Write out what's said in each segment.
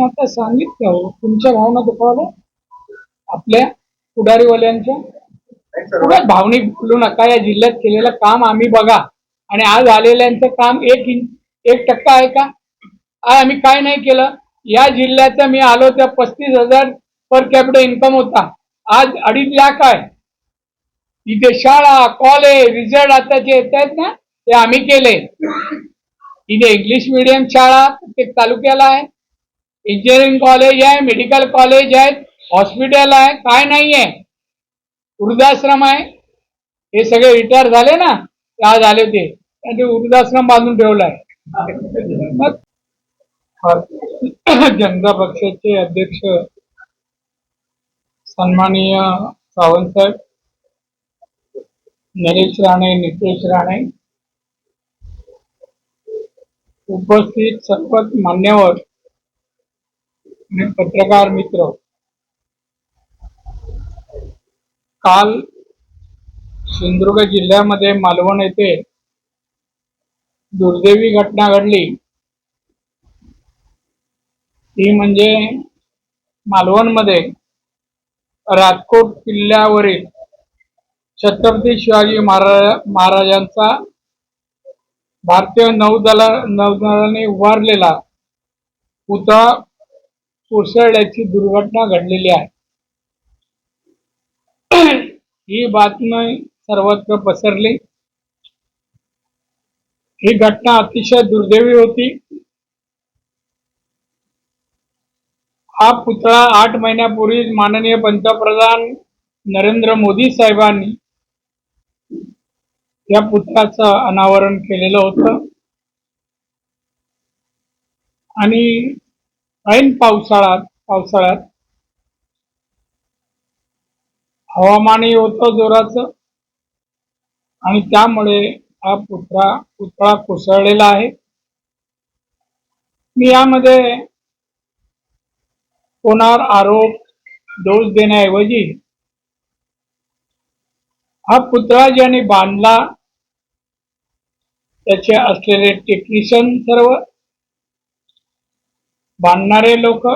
मी आता सांगितलं हो, तुमच्या भावना दुखावल्या? आपल्या पुढारीवाल्यांच्या? उगाच भावनिक बोलू नका या जिल्ह्यात केलेलं काम आम्ही बघा. आणि आज आलेल्यांचं काम एक एक टक्का आहे का? आज आम्ही काय नाही केलं? या जिल्ह्याचं मी आलो त्या पस्तीस हजार पर कॅपिटल इन्कम होता. आज अडीच लाख आहे. इथे शाळा कॉलेज रिझल्ट आताचे येत आहेत ना ते आम्ही केले. इथे इंग्लिश मिडियम शाळा प्रत्येक तालुक्याला आहे. इंजिनिअरिंग कॉलेज आहे मेडिकल कॉलेज आहेत हॉस्पिटल आहे काय नाही आहे वृद्धाश्रम आहे. हे सगळे रिटायर झाले ना ते आज आले ते त्यांनी वृद्धाश्रम बांधून ठेवलाय. मग जनता पक्षाचे अध्यक्ष सन्माननीय सावंतसाहेब नरेश राणे नितेश राणे उपस्थित सर्व मान्यवर पत्रकार मित्र. काल सिंधुदुर्ग जिल्ह्यामध्ये मालवण येथे दुर्दैवी घटना घडली. ती म्हणजे मालवणमध्ये राजकोट किल्ल्यावरील छत्रपती शिवाजी महाराज महाराजांचा भारतीय नौदला नौदलाने उभारलेला पुतळा कोसळल्याची दुर्घटना घडलेली आहे. ही बातमी सर्वत्र पसरली. ही घटना अतिशय दुर्दैवी होती. हा पुतळा आठ महिन्यापूर्वी माननीय पंतप्रधान नरेंद्र मोदी साहेबांनी या पुतळ्याचं अनावरण केलेलं होतं. आणि ऐन पावसाळ्यात पावसाळ्यात हवामानही होतं जोराचं आणि त्यामुळे हा पुतळा पुतळा कोसळलेला आहे. मी यामध्ये कोणावर आरोप दोष देण्याऐवजी हा पुतळा ज्याने बांधला त्याचे असलेले टेक्निशियन सर्व बांधणारे लोक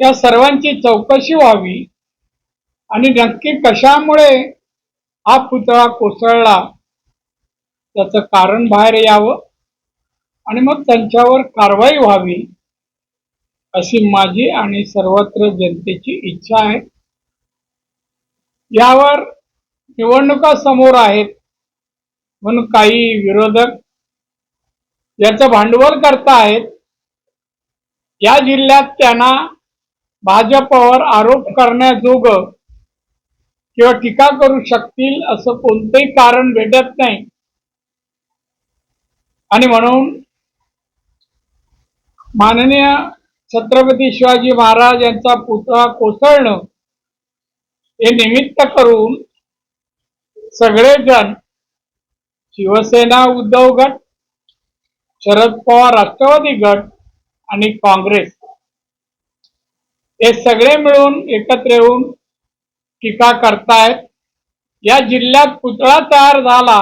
या सर्वांची चौकशी व्हावी आणि नक्की कशामुळे हा पुतळा कोसळला त्याचं कारण बाहेर यावं आणि मग त्यांच्यावर कारवाई व्हावी अशी माझी आणि सर्वत्र जनतेची इच्छा आहे. यावर निवडणुका समोर आहेत म्हणून काही विरोधक याचं भांडवल करतायत या जिल्ह्यात त्यांना भाजपवर आरोप करण्याजोग किंवा टीका करू शकतील असं कोणतंही कारण भेटत नाही. आणि म्हणून माननीय छत्रपती शिवाजी महाराज यांचा पुतळा कोसळणं हे निमित्त करून सगळेजण शिवसेना उद्धव गट शरद पवार राष्ट्रवादी गट आणि काँग्रेस. हे सगळे मिळून एकत्र येऊन टीका करतायत. या जिल्ह्यात पुतळा तयार झाला.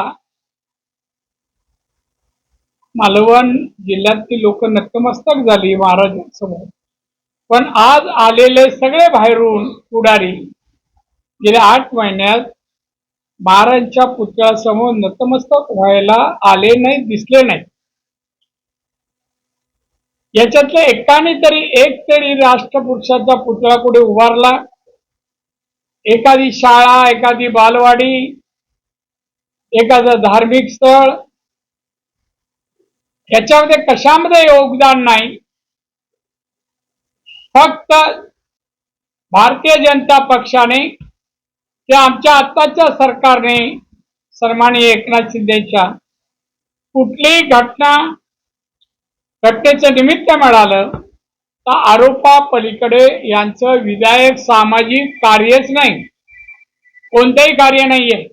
मालवण जिल्ह्यातली लोक नतमस्तक झाली महाराजांसमोर. पण आज आलेले सगळे बाहेरून पुढारी गेल्या आठ महिन्यात महाराजांच्या पुतळ्यासमोर नतमस्तक व्हायला आले नाही दिसले नाही याच्यातलं एकाने तरी एक तरी राष्ट्रपुरुषाचा पुतळा कुठे उभारला? एखादी शाळा एखादी बालवाडी एखादं धार्मिक स्थळ ह्याच्यामध्ये कशामध्ये योगदान नाही? फक्त भारतीय जनता पक्षाने ते आमच्या आत्ताच्या सरकारने सन्माननीय एकनाथ शिंदेच्या कुठलीही घटना घटनेचं निमित्त मिळालं तर आरोपा पलीकडे यांचं विधायक सामाजिक कार्यच नाही. कोणतंही कार्य नाहीये.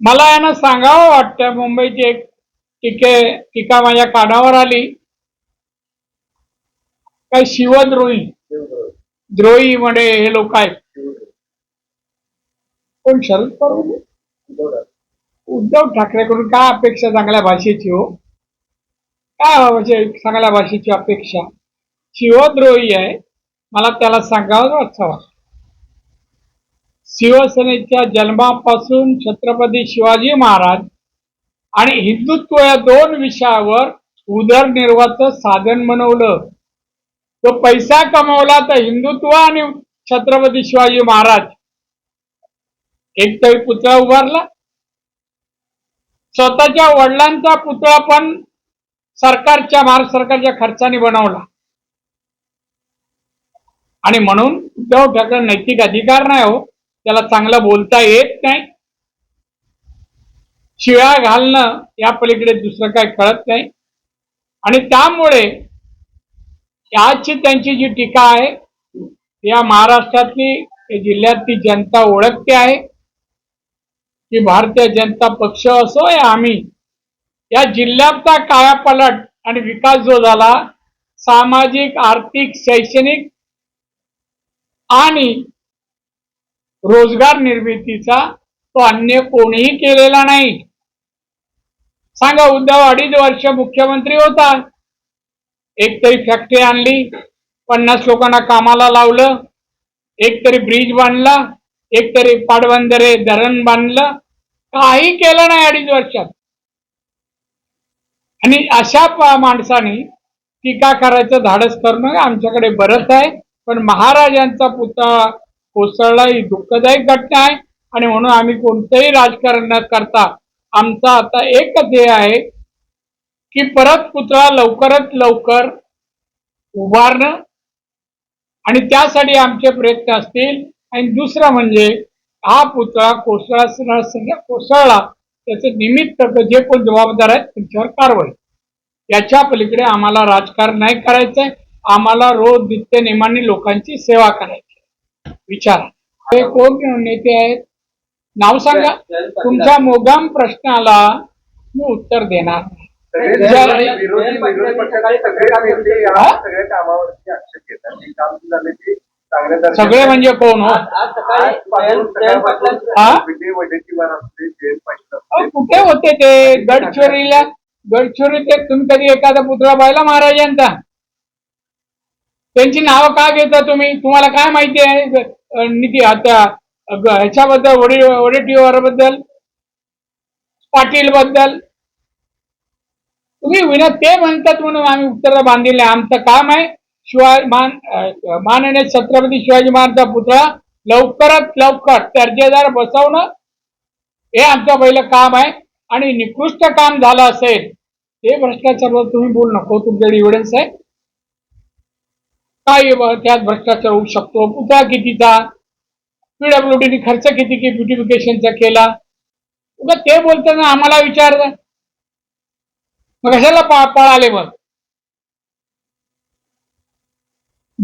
मला यांना सांगावं वाटतं मुंबईची एक टीके टीका माझ्या कानावर आली. काय शिवद्रोही द्रोही म्हणे हे लोक आहेत. कोण शरद पवार? उद्धव ठाकरेकडून काय अपेक्षा चांगल्या भाषेची हो? काय म्हणजे चांगल्या भाषेची अपेक्षा. शिवद्रोही आहे. मला त्याला सांगावं असं वाटतं शिवसेनेच्या जन्मापासून छत्रपती शिवाजी महाराज आणि हिंदुत्व या दोन विषयावर उदरनिर्वाहाचं साधन बनवलं. तो पैसा कमवला तर हिंदुत्व आणि छत्रपती शिवाजी महाराज. एक तरी पुतळा उभारला. स्वतःच्या वडिलांचा पुतळा पण सरकारच्या भारत सरकारच्या खर्चाने बनवला. आणि म्हणून उद्धव ठाकरे नैतिक अधिकार नाही हो. त्याला चांगलं बोलता येत नाही. शिळा घालणं या पलीकडे दुसरं काय कळत नाही. आणि त्यामुळे आजची त्यांची जी टीका आहे या महाराष्ट्रातली जिल्ह्यातली जनता ओळखते आहे. की भारतीय जनता पक्ष असो या आम्ही या जिल्ह्याचा कायापालट आणि विकास जो झाला सामाजिक आर्थिक शैक्षणिक आणि रोजगार निर्मितीचा तो अन्य कोणीही केलेला नाही. सांगा उद्धव अडीच वर्ष मुख्यमंत्री होता एक तरी फॅक्टरी आणली पन्नास लोकांना कामाला लावलं एक तरी ब्रिज बांधला एक तरी पाटबंधारे धरण बांधलं. काही केलं नाही अडीच वर्षात. आणि अशा माणसाने टीका करायचं धाडस करणं आमच्याकडे बरंच आहे. पण महाराजांचा पुतळा कोसळला ही दुःखदायक घटना आहे. आणि म्हणून आम्ही कोणतंही राजकारण न करता आमचा आता एकच ध्येय आहे की परत पुतळा लवकरात लवकर उभारणं आणि त्यासाठी आमचे प्रयत्न असतील. आणि दुसरं म्हणजे हा पुतळा कोसळा कोसळला त्याचं निमित्त जे कोण जबाबदार आहेत त्यांच्यावर कारवाई. याच्या पलीकडे आम्हाला राजकारण नाही करायचंय. आम्हाला रोज नित्य नेमाने लोकांची सेवा करायची विचारा. हे कोण नेते आहेत? नाव सांगा. तुमच्या मोगाम प्रश्नाला मी उत्तर देणार नाही. सगळे हा? ते म्हणजे कोण हो? हा? कुठे होते ते? गडचिरोलीला गडचिरोलीत एक तुम्ही कधी एखादा पुतळा पाहिला महाराजांचा? त्यांची नावं का घेता तुम्ही? तुम्हाला काय माहिती आहे? निती आता ह्याच्याबद्दल वडे वडेट्टीवारबद्दल पाटील बद्दल तुम्ही विना ते म्हणतात म्हणून आम्ही उत्तर बांधिले. आमचं काम आहे शिवाय मान अ, माननीय छत्रपती शिवाजी महाराजचा पुतळा लवकरात लवकर दर्जेदार बसवणं हे आमचं पहिलं काम आहे. आणि निकृष्ट काम झालं असेल ते भ्रष्टाचारावर तुम्ही बोलू नको तुमच्याकडे एव्हिडन्स आहे काय त्यात भ्रष्टाचार होऊ शकतो. पुतळा कितीचा? पीडब्ल्यूडीने खर्च किती की ब्युटिफिकेशनचा केला? उगा ते बोलताना आम्हाला विचारलं. मग कशाला पा पळाले मग?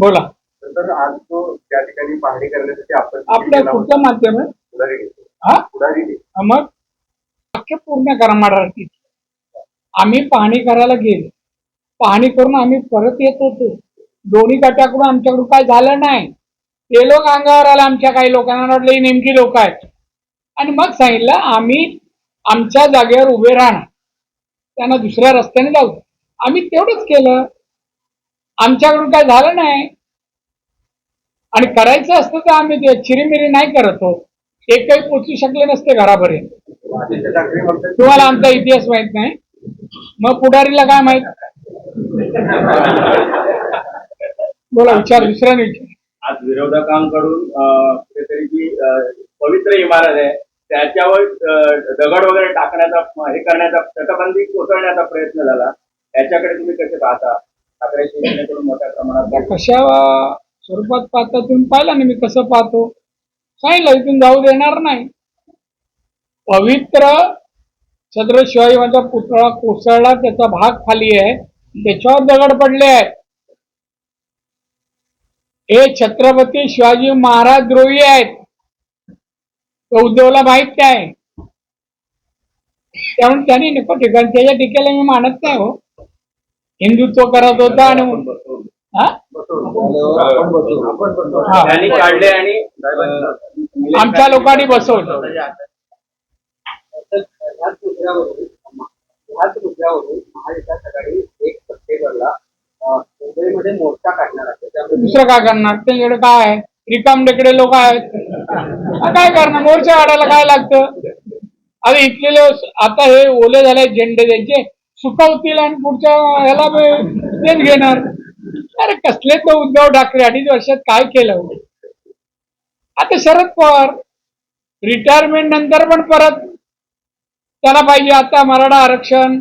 बोला. तर आज तो त्या ठिकाणी पाहणी करण्यासाठी आपण आपल्या कुठलं माध्यम आहे पुढारी घेतो हा? पुढारी घेतो मग? वाक्य पूर्ण करा मराठीत. आम्ही पाहणी करायला गेलो. पाहणी करून आम्ही परत येत होतो. दोन्ही गटाकडून आमच्याकडून काय झालं नाही. ते लोक अंगावर आले आमच्या काही लोकांना वाटलं ही नेमकी लोक आहेत. आणि मग सांगितलं आम्ही आमच्या जागेवर उभे राहणार. त्यांना दुसऱ्या रस्त्याने जाऊ. आम्ही तेवढंच केलं. आमच्याकडून काय झालं नाही. आणि करायचं असतं तर आम्ही चिरीमिरी नाही करत हो. काही पोचू शकले नसते घरापर्यंत तुम्हाला आमचा इतिहास माहीत नाही. मग पुढारीला काय माहीत? बोला विचार दुसऱ्याने विचार आज विरोधकांकडून कुठेतरी जी पवित्र इमारत आहे त्याच्यावर दगड वगैरे टाकण्याचा हे करण्याचा तटबंदी कोसळण्याचा प्रयत्न झाला. त्याच्याकडे तुम्ही कसे पाहता? ठाकरे शिवसेनेकडून मोठ्या प्रमाणात आता कशा स्वरूपात पाहता तुम्ही पाहिला ना मी कसं पाहतो? सांगितलं इथून जाऊ देणार नाही. पवित्र छत्र शिवाजी माझा पुतळा कोसळला त्याचा भाग खाली आहे त्याच्यावर दगड पडले आहेत. हे छत्रपती शिवाजी महाराज द्रोही आहेत. तो उद्धवला माहीत काय त्यामुळे त्यांनी नको ठिकाण त्याच्या टीकेला मी मानत नाही हो. हिंदुत्व करत होता आणि हा? काढले आणि आमच्या लोकांनी बसवलं. ह्याच मुद्द्यावरून महाविकास आघाडी एक सप्टेंबरला अं, मुंबईमध्ये मोर्चा काढणार आहे त्यामध्ये दुसरं काय करणार? त्यांच्याकडे काय आहे? रिकाम टेकडे लोक आहेत. काय करणार? मोर्चा काढायला काय लागतं? अरे इथले आता हे ओले झाले झेंडे त्यांचे. सुकवतील आणि पुढच्या ह्याला तेच घेणार. अरे कसले तो उद्धव ठाकरे अडीच वर्षात काय केलं? आता शरद पवार रिटायरमेंट नंतर पण परत त्याला पाहिजे. आता मराठा आरक्षण.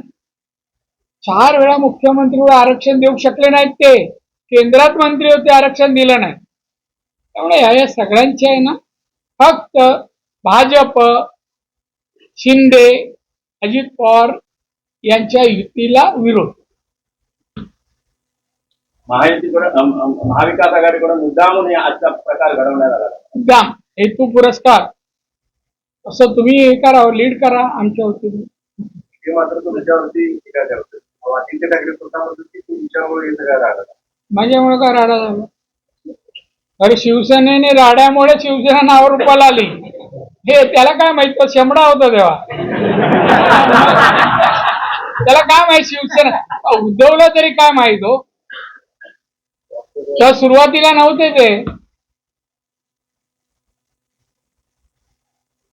चार वेळा मुख्यमंत्री आरक्षण देऊ शकले नाहीत ते. केंद्रात मंत्री होते आरक्षण दिलं नाही. त्यामुळे ह्या या सगळ्यांचे आहे ना फक्त भाजप शिंदे अजित पवार यांच्या युतीला विरोध. महायुतीकडून महाविकास आघाडीकडून मुद्दामून हे आजचा प्रकार घडवण्यात आला. मुद्दाम हेतू पुरस्कार. असं तुम्ही हे करा लीड करा आमच्या वतीने. ते मात्र तुमच्यावरती टीका करतो आदित्य ठाकरे स्वतः म्हणतात की तुमच्यामुळे हे सगळं राहिलं माझ्यामुळे काय राडा झाला? अरे शिवसेनेने राड्यामुळे शिवसेना नावावर रुपाला आली. हे त्याला काय माहीत? शेमडा होता तेव्हा. त्याला काय माहीत शिवसेना? उद्धवला तरी काय माहीत हो? त्या सुरुवातीला नव्हते ते.